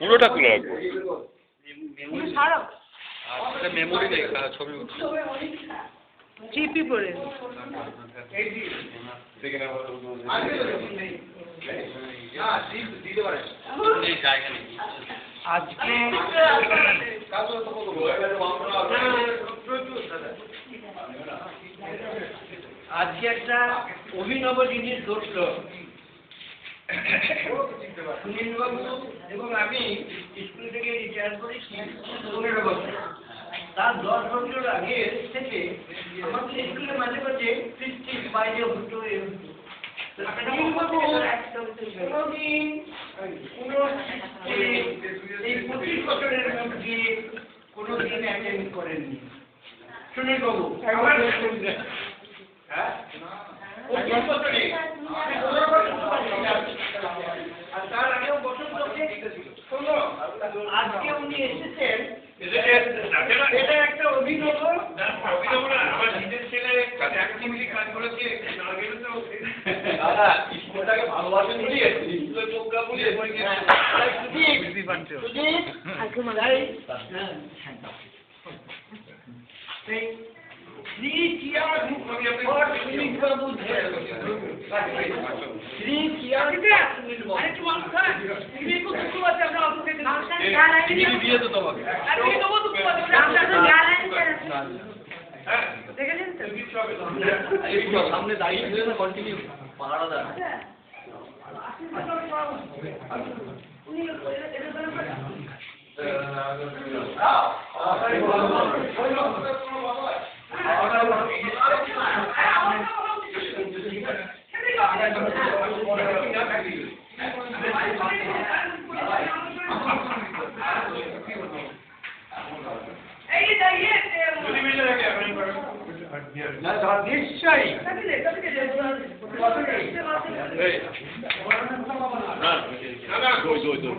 পুরোটা তুলে রাখব। আচ্ছা মেমোরি নেই ছবি জিপি করে আজকে আজকে একটা অভিনব জিনিস ঘটল। সুনীলবাবু এবং আমি স্কুল থেকে রিটায়ার করেছি পনেরো তার দশ বছর আগে থেকে আমাদের মাঝে মাঝে বাইরে কোনো এই- বছরের মধ্যে কোনোদিন অ্যাটেন্ড করেননি। সুনীলবাবু আমার হ্যাঁ? পঁচিশ পনেরো বছর আর তার আগেও বসন্তকে শোনো আজকে উনি এসেছেন। এটা একটা অভিনব। আমার নিজের ছেলে অ্যাক্টিভিটি কাজ করেছে না গেলে তো দাদা স্কুলটাকে ভালোবাসেন বলি স্কুলের প্রোগ্রাম বলি সুদীপ সুদীপ সামনে দাঁড়িয়ে ছিল না কন্টিনিউ পাহাড়া দা নিশ্চয়ই না না দই দই দই